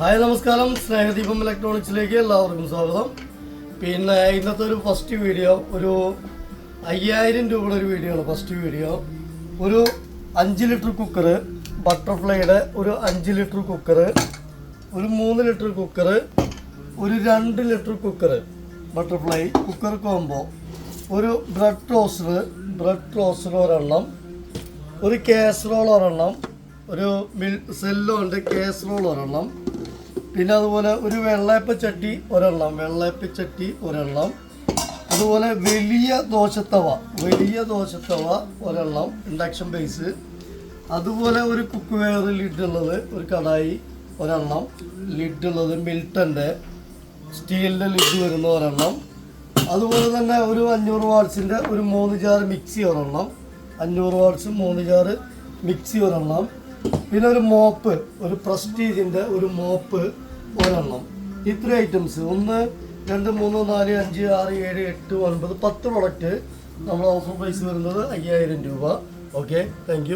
Hi നമസ്കാരം. സ്നേഹദീപം ഇലക്ട്രോണിക്സിലേക്ക് എല്ലാവർക്കും സ്വാഗതം. പിന്നെ ഇന്നത്തെ ഒരു ഫസ്റ്റ് വീഡിയോ ഒരു അയ്യായിരം രൂപയുടെ ഒരു വീഡിയോ ആണ് ഫസ്റ്റ് വീഡിയോ ഒരു അഞ്ച് ലിറ്റർ കുക്കർ ബട്ടർഫ്ലൈയുടെ ഒരു അഞ്ച് ലിറ്റർ കുക്കർ ഒരു മൂന്ന് ലിറ്റർ കുക്കർ ഒരു രണ്ട് litre cooker butterfly cooker combo ഒരു ബ്രെഡ് ടോസ്റ്റർ ബ്രെഡ് ടോസ്റ്റർ ഒരെണ്ണം ഒരു കേസറോൾ ഒരെണ്ണം ഒരു മിൽ സെല്ലോണ്ട് കേസറോൾ ഒരെണ്ണം പിന്നെ അതുപോലെ ഒരു വെള്ളയപ്പ ചട്ടി ഒരെണ്ണം വെള്ളയപ്പ ചട്ടി ഒരെണ്ണം. അതുപോലെ വലിയ ദോശത്തവ വലിയ ദോശത്തവ ഒരെണ്ണം ഇൻഡക്ഷൻ ബേസ് അതുപോലെ ഒരു കുക്ക് വെയർ ലിഡ് ഉള്ളത് ഒരു കടായി ഒരെണ്ണം ലിഡുള്ളത് മിൽട്ടന്റെ സ്റ്റീലിന്റെ ലിഡ് വരുന്ന ഒരെണ്ണം. അതുപോലെ തന്നെ ഒരു അഞ്ഞൂറ് വാട്സിന്റെ ഒരു മൂന്ന് ജാർ മിക്സി ഒരെണ്ണം. അഞ്ഞൂറ് വാട്സ് മൂന്ന് ജാറ് മിക്സി ഒരെണ്ണം. പിന്നെ ഒരു മോപ്പ് ഒരു പ്രസ്റ്റീജിന്റെ ഒരു മോപ്പ് ഒരെണ്ണം. ഇത്ര ഐറ്റംസ് ഒന്ന് രണ്ട് മൂന്ന് നാല് അഞ്ച് ആറ് ഏഴ് എട്ട് ഒൻപത് പത്ത് പ്രൊഡക്റ്റ് നമ്മൾ ഓഫർ പ്രൈസ് വരുന്നത് അയ്യായിരം രൂപ. Okay thank